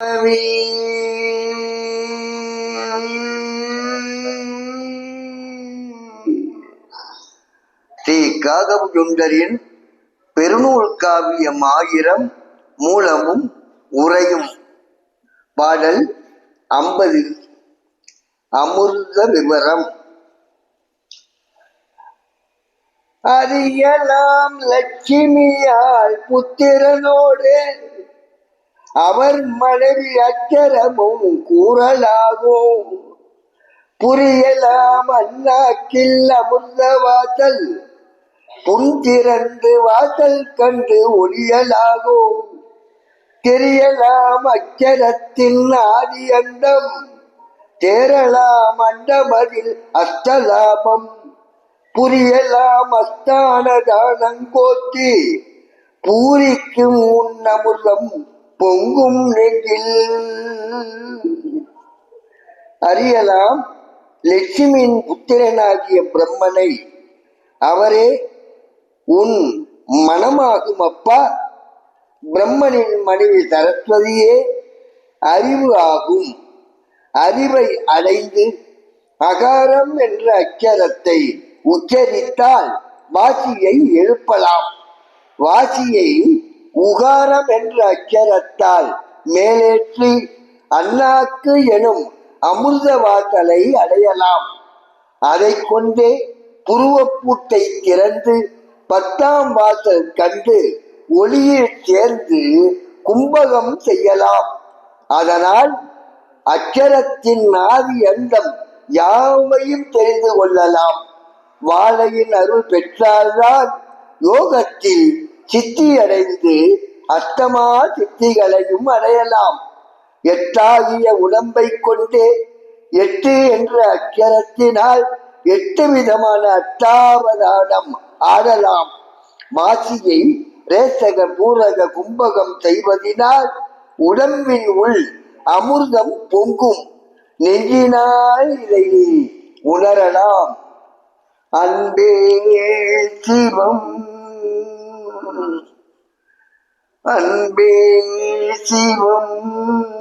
ஸ்ரீ காகபுஜுண்டரின் பெருநூல் காவியம் ஆயிரம் மூலமும் உரையும் பாடல் ஐம்பது. அமிர்த விவரம். அறியலாம் லட்சுமியால் புத்திரனோடு அவர் மனைவி அச்சரமும் கூறலாகும். புரியலாம் அண்ணாக்கில் அமிர்த வாசல் புன்திறந்து வாசல் கண்டு ஒளியலாகும் தெரியலாம் அச்சரத்தின் ஆதி அண்டம் தேரலாம் அண்டமதில் அஷ்டலாபம். புரியலாம் அஸ்தான தானங்கோத்தி பூரிக்கும் உன்னமுதம் பொங்கும் நெஞ்சில் அறியலாம் லட்சுமியின் புத்திரனாகிய பிரம்மனை. அவரே உன் மனமாகும் அப்பா. பிரம்மனின் மனைவி சரஸ்வதியே அறிவு ஆகும். அறிவை அடைந்து அகாரம் என்ற அச்சரத்தை உச்சரித்தால் வாசியை எழுப்பலாம். வாசியை உகாரம் என்ற அச்சரத்தால் மேலேற்றி அண்ணாக்கு எனும் அமிர்த வாசலை அடையலாம். அதை கொண்டே புருவப்பூட்டை திறந்து பத்தாம் வாசல் கண்டு ஒளியில் சேர்ந்து கும்பகம் செய்யலாம். அதனால் அச்சரத்தின் நாதி அந்தம் யாவையும் தெரிந்து கொள்ளலாம். வாழையின் அருள் பெற்றால்தான் யோகத்தில் சித்தி அடைந்து அத்தமா சித்திகளையும் அடையலாம். எட்டாகிய உடம்பை கொண்டே எட்டு என்ற அக்கரத்தினால் எட்டு விதமான அட்டாவதானம் ஆடலாம். மாசியை ரேசக பூரக கும்பகம் செய்வதினால் உடம்பின் உள் அமிர்தம் பொங்கும். நெஞ்சினால் இதை உணரலாம். அன்பே சிவம் அன்பே சிவம்